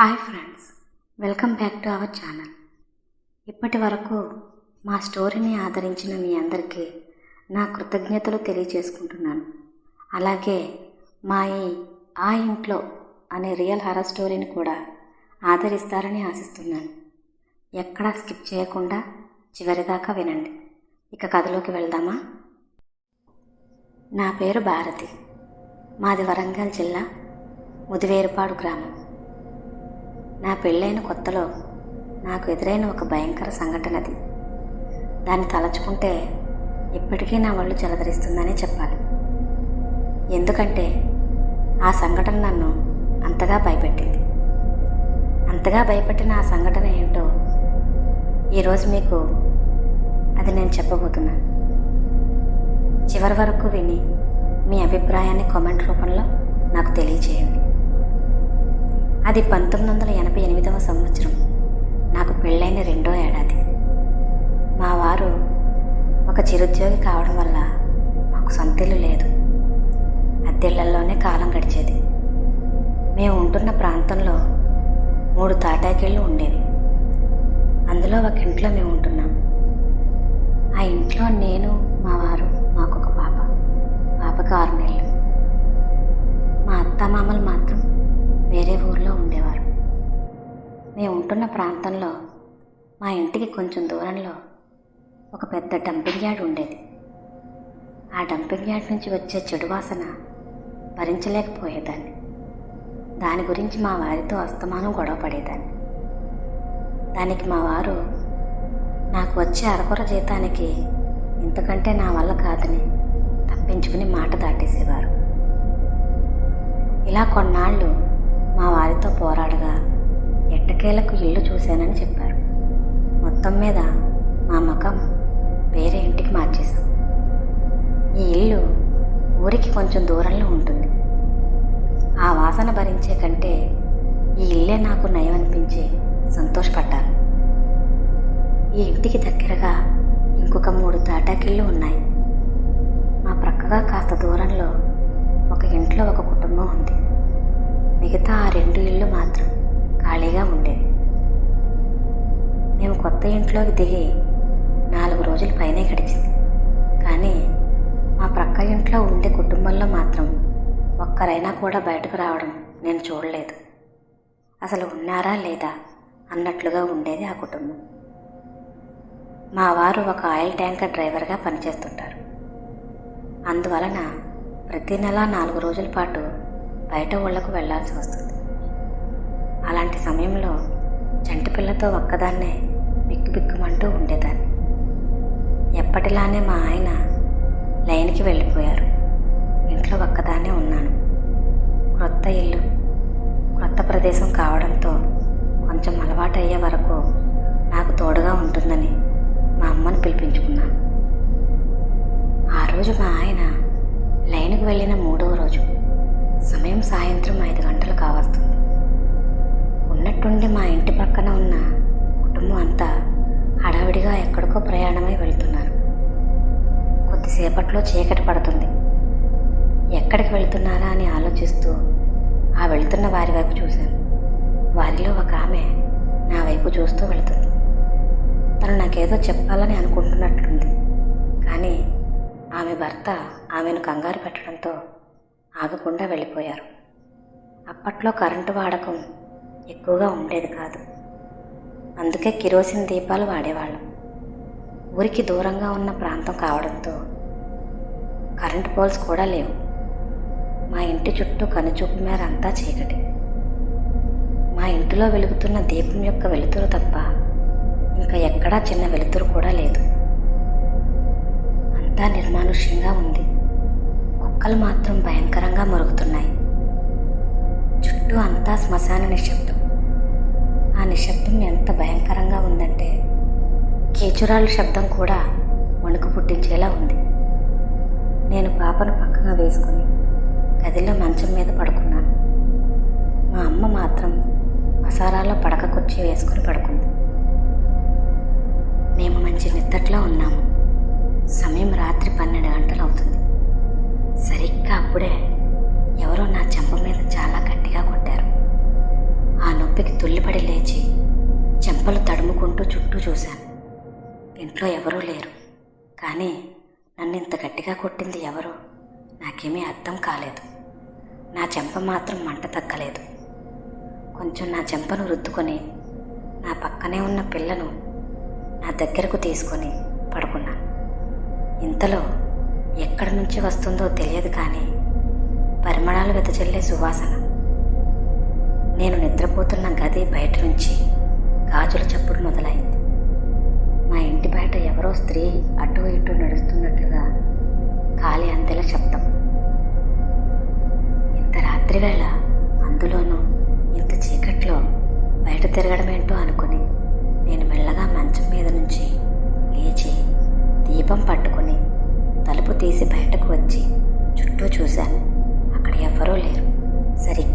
Hi friends welcome back to our channel. ఇప్పటి వరకు మా స్టోరీని ఆదరించిన మీ అందరికీ నా కృతజ్ఞతలు తెలియజేసుకుంటున్నాను. అలాగే మా ఈ ఆ ఇంట్లో అనే రియల్ హర స్టోరీని కూడా ఆదరిస్తారని ఆశిస్తున్నాను. ఎక్కడా స్కిప్ చేయకుండా చివరిదాకా వినండి. ఇక కథలోకి వెళ్దామా? నా పేరు భారతి. మాది వరంగల్ జిల్లా ముదివేరుపాడు గ్రామం. నా పెళ్ళైన కొత్తలో నాకు ఎదురైన ఒక భయంకర సంఘటన అది. దాన్ని తలచుకుంటే ఇప్పటికీ నా ఒళ్ళు చెలదరిస్తుందనే చెప్పాలి. ఎందుకంటే ఆ సంఘటన నన్ను అంతగా భయపెట్టింది. అంతగా భయపెట్టిన ఆ సంఘటన ఏంటో ఈరోజు మీకు అది నేను చెప్పబోతున్నాను చివరి వరకు విని మీ అభిప్రాయాన్ని కామెంట్ రూపంలో నాకు తెలియచేయండి. అది పంతొమ్మిది వందల ఎనభై ఎనిమిదవ సంవత్సరం. నాకు పెళ్ళైన రెండో ఏడాది. మా వారు ఒక చిరుద్యోగి కావడం వల్ల మాకు సొంతిల్లు లేదు. అద్దెళ్ళలోనే కాలం గడిచేది. మేము ఉంటున్న ప్రాంతంలో మూడు తాటాకిళ్ళు ఉండేవి. అందులో ఒక ఇంట్లో మేము ఉంటున్నాం. ఆ ఇంట్లో నేను మా వారు మాకు ఒక పాప. పాపకు ఆరు నెలలు. మా అత్తమామలు మాత్రం మేము ఉంటున్న ప్రాంతంలో మా ఇంటికి కొంచెం దూరంలో ఒక పెద్ద డంపింగ్ యార్డ్ ఉండేది. ఆ డంపింగ్ యార్డ్ నుంచి వచ్చే చెడు వాసన భరించలేకపోయేదాన్ని. దాని గురించి మా వారితో అస్తమానం గొడవ పడేదాన్ని. దానికి మా వారు నాకు వచ్చే అరకొర జీతానికి ఇంతకంటే నా వల్ల కాదని తప్పించుకుని మాట దాటేసేవారు. ఇలా కొన్నాళ్ళు మా వారితో పోరాడగా ఎట్టకేలకు ఇల్లు చూశానని చెప్పారు. మొత్తం మీద మా మకం వేరే ఇంటికి మార్చేశాం. ఈ ఇల్లు ఊరికి కొంచెం దూరంలో ఉంటుంది. ఆ వాసన భరించే కంటే ఈ ఇల్లే నాకు నయమనిపించి సంతోషపడ్డాను. ఈ ఇంటికి దగ్గరగా ఇంకొక మూడు తాటాకిళ్ళు ఉన్నాయి. మా ప్రక్కగా కాస్త దూరంలో ఒక ఇంట్లో ఒక కుటుంబం ఉంది. మిగతా ఆ రెండు ఇళ్ళు మాత్రం ఖాళీగా ఉండేది. మేము కొత్త ఇంట్లోకి దిగి నాలుగు రోజుల పైనే గడిచింది. కానీ మా ప్రక్క ఇంట్లో ఉండే కుటుంబంలో మాత్రం ఒక్కరైనా కూడా బయటకు రావడం నేను చూడలేదు. అసలు ఉన్నారా లేదా అన్నట్లుగా ఉండేది ఆ కుటుంబం. మా వారు ఒక ఆయిల్ ట్యాంకర్ డ్రైవర్గా పనిచేస్తుంటారు. అందువలన ప్రతి నెల నాలుగు రోజుల పాటు బయట ఊళ్ళకు వెళ్ళాల్సి వస్తుంది. అలాంటి సమయంలో చంటి పిల్లతో ఒక్కదాన్నే బిక్కు బిక్కుమంటూ ఉండేదాన్ని. ఎప్పటిలానే మా ఆయన లైన్కి వెళ్ళిపోయారు. ఇంట్లో ఒక్కదాన్నే ఉన్నాను. క్రొత్త ఇల్లు క్రొత్త ప్రదేశం కావడంతో కొంచెం అలవాటు అయ్యే వరకు నాకు తోడుగా ఉంటుందని మా అమ్మను పిలిపించుకున్నాను. ఆ రోజు మా ఆయన లైన్కి వెళ్ళిన మూడవ రోజు. వారి వైపు చూశాను. వారిలో ఒక ఆమె నా వైపు చూస్తూ వెళుతుంది. తను నాకేదో చెప్పాలని అనుకుంటున్నట్లుంది. కానీ ఆమె భర్త ఆమెను కంగారు పెట్టడంతో ఆగకుండా వెళ్ళిపోయారు. అప్పట్లో కరెంటు వాడకం ఎక్కువగా ఉండేది కాదు. అందుకే కిరోసిన్ దీపాలు వాడేవాళ్ళం. ఊరికి దూరంగా ఉన్న ప్రాంతం కావడంతో కరెంటు పోల్స్ కూడా లేవు. మా ఇంటి చుట్టూ కనుచూపు మేర అంతా చీకటి. మా ఇంటిలో వెలుగుతున్న దీపం యొక్క వెలుతురు తప్ప ఇంకా ఎక్కడా చిన్న వెలుతురు కూడా లేదు. అంతా నిర్మానుష్యంగా ఉంది. కుక్కలు మాత్రం భయంకరంగా మరుగుతున్నాయి. చుట్టూ అంతా శ్మశాన నిశ్శబ్దం. ఆ నిశ్శబ్దం ఎంత భయంకరంగా ఉందంటే కీచురాల శబ్దం కూడా వణుకు పుట్టించేలా ఉంది. నేను పాపను పక్కగా వేసుకుని గదిలో మంచం మీద పడుకున్నాను. మా అమ్మ మాత్రం పసారాలో పడక కుర్చీ వేసుకుని పడుకుంది. మేము మంచి నిద్దట్లో ఉన్నాము. సమయం రాత్రి పన్నెండు గంటలు అవుతుంది సరిగ్గా అప్పుడే ఎవరో నా చెంప మీద చాలా గట్టిగా కొట్టారు. ఆ నొప్పికి తుల్లిపడి లేచి చెంపలు తడుముకుంటూ చుట్టూ చూశాను. ఇంట్లో ఎవరూ లేరు. కానీ నన్ను ఇంత గట్టిగా కొట్టింది ఎవరో నాకేమీ అర్థం కాలేదు. నా చెంప మాత్రం మంట తగ్గలేదు కొంచెం నా చెంపను రుద్దుకొని నా పక్కనే ఉన్న పిల్లను నా దగ్గరకు తీసుకొని పడుకున్నాను ఇంతలో ఎక్కడి నుంచి వస్తుందో తెలియదు కానీ పరిమళాలు వెదజల్లే సువాసన. నేను నిద్రపోతున్న గది బయట నుంచి గాజుల చప్పుడు మొదలైంది. మా ఇంటి బయట ఎవరో స్త్రీ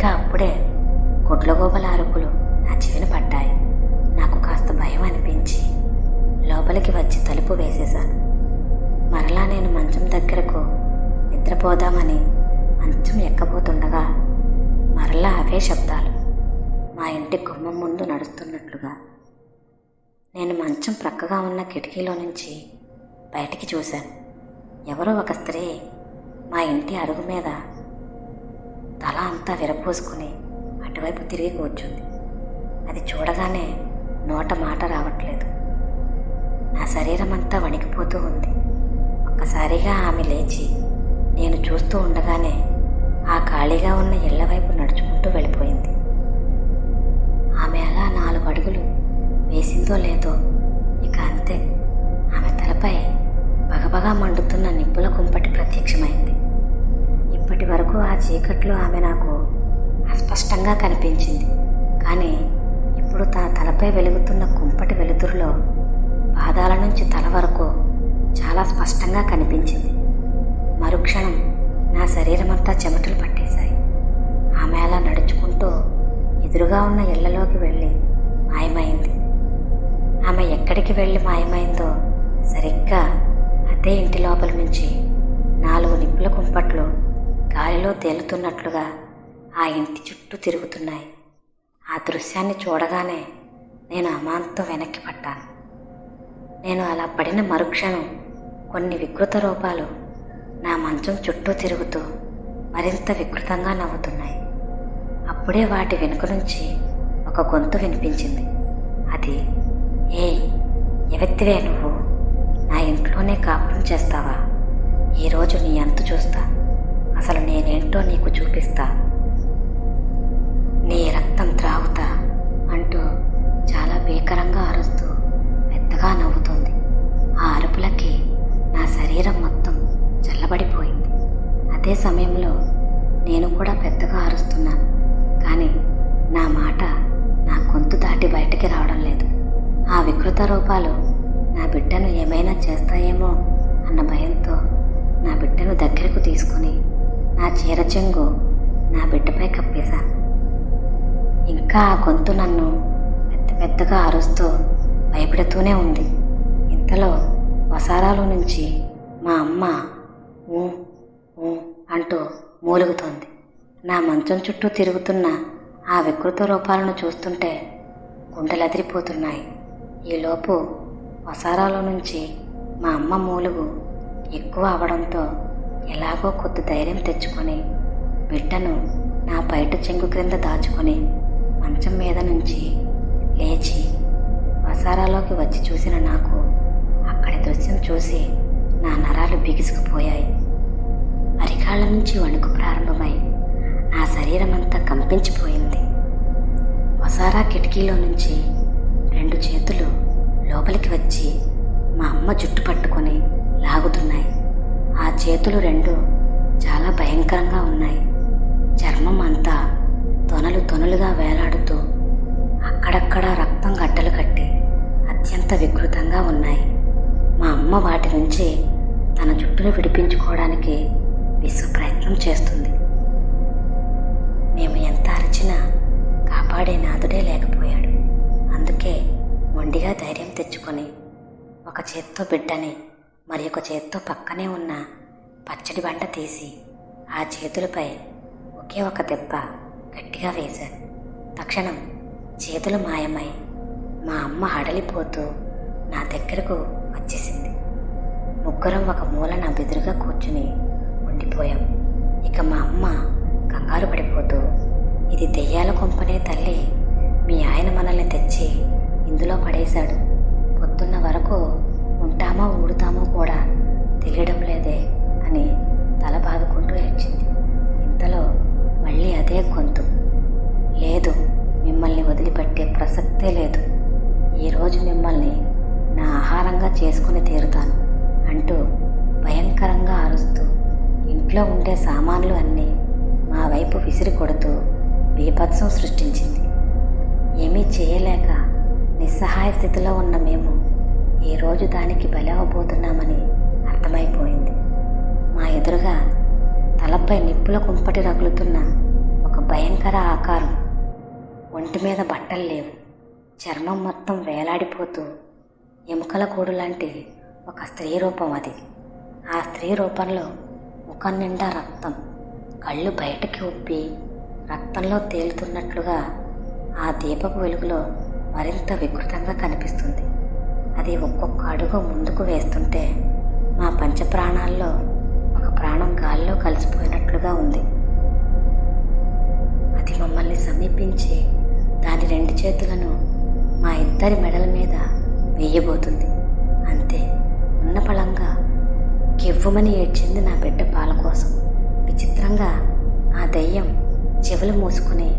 ఇంకా అప్పుడే గుడ్లగోబల అరుపులు నా చెవిన పడ్డాయి నాకు కాస్త భయం అనిపించి లోపలికి వచ్చి తలుపు వేసేశాను. మరలా నేను మంచం దగ్గరకు నిద్రపోదామని మంచం ఎక్కబోతుండగా మరలా అవే శబ్దాలు మా ఇంటి గుమ్మం ముందు నడుస్తున్నట్లుగా. నేను మంచం ప్రక్కగా ఉన్న కిటికీలో నుంచి బయటికి చూశాను. ఎవరో ఒక స్త్రీ మా ఇంటి అరుగు మీద తల అంతా విరపోసుకుని అటువైపు తిరిగి కూర్చుంది. అది చూడగానే నోట మాట రావట్లేదు. నా శరీరం అంతా వణికిపోతూ ఉంది. ఒక్కసారిగా ఆమె లేచి నేను చూస్తూ ఉండగానే ఆ ఖాళీగా ఉన్న ఇళ్ళ వైపు నడుచుకుంటూ వెళ్ళిపోయింది. ఆమె అలా నాలుగు అడుగులు వేసిందో లేదో ఇక అంతే. ఆమె తలపై బగబగా మండుతున్న నిప్పుల కుంపటి ప్రత్యక్షం చీకట్లో ఆమె నాకు అస్పష్టంగా కనిపించింది. కానీ ఇప్పుడు తన తలపై వెలుగుతున్న కుంపటి వెలుతురులో పాదాల నుంచి తల వరకు చాలా స్పష్టంగా కనిపించింది. మరుక్షణం నా శరీరం అంతా చెమటలు పట్టేశాయి. ఆమె అలా నడుచుకుంటూ ఎదురుగా ఉన్న ఇళ్ళలోకి వెళ్ళి మాయమైంది. ఆమె ఎక్కడికి వెళ్ళి మాయమైందో సరిగ్గా అదే ఇంటి లోపల నుంచి నాలుగు నిప్పుల కుంపట్లు గాలిలో తేలుతున్నట్లుగా ఆ ఇంటి చుట్టూ తిరుగుతున్నాయి. ఆ దృశ్యాన్ని చూడగానే నేను అమాంతం వెనక్కి పట్టాను నేను అలా పడిన మరుక్షణం కొన్ని వికృత రూపాలు నా మంచం చుట్టూ తిరుగుతూ మరింత వికృతంగా నవ్వుతున్నాయి. అప్పుడే వాటి వెనుక నుంచి ఒక గొంతు వినిపించింది. అది ఏ ఎవెత్తివే నువ్వు? నా ఇంట్లోనే కాపురం చేస్తావా? ఈరోజు నీ అంతు చూస్తా. అసలు నేనేంటో నీకు చూపిస్తా. నీ రక్తం త్రాగుతా అంటూ చాలా భీకరంగా అరుస్తూ పెద్దగా నవ్వుతుంది. ఆ అరుపులకి నా శరీరం మొత్తం చల్లబడిపోయింది. అదే సమయంలో నేను కూడా పెద్దగా అరుస్తున్నాను కానీ నా మాట నా గొంతు దాటి బయటికి రావడం లేదు. ఆ వికృత రూపాలు నా బిడ్డను ఏమైనా చేస్తాయేమో అన్న భయంతో నా బిడ్డను దగ్గరకు తీసుకుని నా చీర చెంగు నా బిడ్డపై కప్పేశాను ఇంకా ఆ గొంతు నన్ను పెద్ద పెద్దగా అరుస్తూ భయపెడుతూనే ఉంది. ఇంతలో వసారాలో నుంచి మా అమ్మ ఊ ఊ అంటూ మూలుగుతోంది. నా మంచం చుట్టూ తిరుగుతున్న ఆ వికృత రూపాలను చూస్తుంటే గుండెలదిరిపోతున్నాయి. ఈలోపు వసారాలో నుంచి మా అమ్మ మూలుగు ఎక్కువ అవడంతో ఎలాగో కొద్ది ధైర్యం తెచ్చుకొని బిడ్డను నా బయట చెంగు క్రింద దాచుకొని మంచం మీద నుంచి లేచి వసారాలోకి వచ్చి చూసిన నాకు అక్కడి దృశ్యం చూసి నా నరాలు బిగుసుకుపోయాయి. అరికాళ్ళ నుంచి వణుకు ప్రారంభమై నా శరీరం అంతా కంపించిపోయింది. వసారా కిటికీలో నుంచి రెండు చేతులు లోపలికి వచ్చి మా అమ్మ జుట్టు పట్టుకొని లాగుతున్నాయి. చేతులు రెండు చాలా భయంకరంగా ఉన్నాయి. చర్మం అంతా తొనలు తొనలుగా వేలాడుతూ అక్కడక్కడ రక్తం గడ్డలు కట్టి అత్యంత వికృతంగా ఉన్నాయి. మా అమ్మ వాటి నుంచి తన జుట్టును విడిపించుకోవడానికి విశ్వ ప్రయత్నం చేస్తుంది. మేము ఎంత అరిచినా కాపాడే నాదుడే లేకపోయాడు. అందుకే మొండిగా ధైర్యం తెచ్చుకొని ఒక చేత్తో బిడ్డని మరి ఒక చేత్తో పక్కనే ఉన్న పచ్చడి బండ తీసి ఆ చేతులపై ఒకే ఒక దెబ్బ గట్టిగా వేశాను తక్షణం చేతులు మాయమై మా అమ్మ హడలిపోతూ నా దగ్గరకు వచ్చేసింది. ముగ్గురం ఒక మూలన బెదురుగా కూర్చుని ఉండిపోయాం. ఇక మా అమ్మ కంగారు పడిపోతూ ఇది దెయ్యాల కొంపనే తల్లి. మీ ఆయన మనల్ని తెచ్చి ఇందులో పడేశాడు. పొద్దున్న వరకు ఉంటామో ఊడుతామో కూడా తెలియడం లేదే. అని తల బాదుకుంటూ ఏడ్చింది. ఇంతలో మళ్ళీ అదే గొంతు. లేదు మిమ్మల్ని వదిలిపెట్టే ప్రసక్తే లేదు. ఈరోజు మిమ్మల్ని నా ఆహారంగా చేసుకుని తీరుతాను అంటూ భయంకరంగా అరుస్తూ ఇంట్లో ఉండే సామాన్లు అన్నీ మా వైపు విసిరి కొడుతూ బీభత్సం సృష్టించింది. ఏమీ చేయలేక నిస్సహాయ స్థితిలో ఉన్న మేము ఈరోజు దానికి బలవబోతున్నామని అర్థమైపోయింది. మా ఎదురుగా తలపై నిప్పుల కుంపటి రగులుతున్న ఒక భయంకర ఆకారం. ఒంటి మీద బట్టలు లేవు. చర్మం మొత్తం వేలాడిపోతూ ఎముకల కూడు లాంటి ఒక స్త్రీ రూపం అది. ఆ స్త్రీ రూపంలో ముఖం నిండా రక్తం. కళ్ళు బయటకి ఉప్పి రక్తంలో తేలుతున్నట్లుగా ఆ దీపపు వెలుగులో మరింత వికృతంగా కనిపిస్తుంది. అది ఒక్కొక్క అడుగు ముందుకు వేస్తుంటే మా పంచప్రాణాల్లో చేతులను మా ఇద్దరి మెడల మీద వేయబోతుంది. అంతే. ఉన్న పళంగా కెవ్వుమని ఏడ్చింది నా బిడ్డ పాల కోసం. విచిత్రంగా ఆ దయ్యం చెవులు మూసుకుని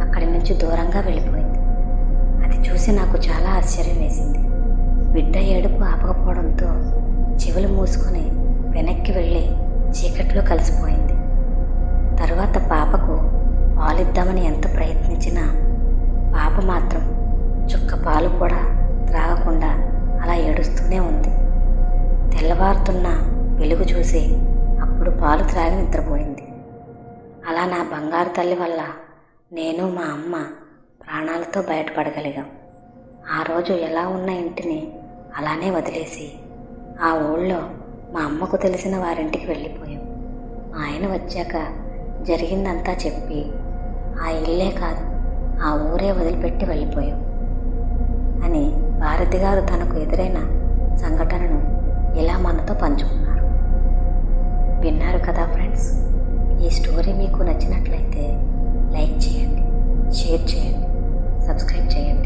అక్కడి నుంచి దూరంగా వెళ్ళిపోయింది. అది చూసి నాకు చాలా ఆశ్చర్యం వేసింది. బిడ్డ ఏడుపు ఆపకపోవడంతో చెవులు మూసుకొని వెనక్కి వెళ్ళి చీకట్లో కలిసిపోయింది. తరువాత పాపకు పాలిద్దామని ఎంత ప్రయత్నించినా పాప మాత్రం చుక్క పాలు కూడా త్రాగకుండా అలా ఏడుస్తూనే ఉంది. తెల్లవారుతున్న వెలుగు చూసి అప్పుడు పాలు త్రాగి నిద్రపోయింది. అలా నా బంగారు తల్లి వల్ల నేను మా అమ్మ ప్రాణాలతో బయటపడగలిగాం. ఆ రోజు ఎలా ఉన్న ఇంటిని అలానే వదిలేసి ఆ ఊళ్ళో మా అమ్మకు తెలిసిన వారింటికి వెళ్ళిపోయాం. మా ఆయన వచ్చాక జరిగిందంతా చెప్పి ఆ ఇల్లే కాదు ఆ ఊరే వదిలిపెట్టి వెళ్ళిపోయాం అని భారతి గారు తనకు ఎదురైన సంఘటనను ఇలా మనతో పంచుకున్నారు? విన్నారు కదా ఫ్రెండ్స్? ఈ స్టోరీ మీకు నచ్చినట్లయితే లైక్ చేయండి షేర్ చేయండి సబ్స్క్రైబ్ చేయండి.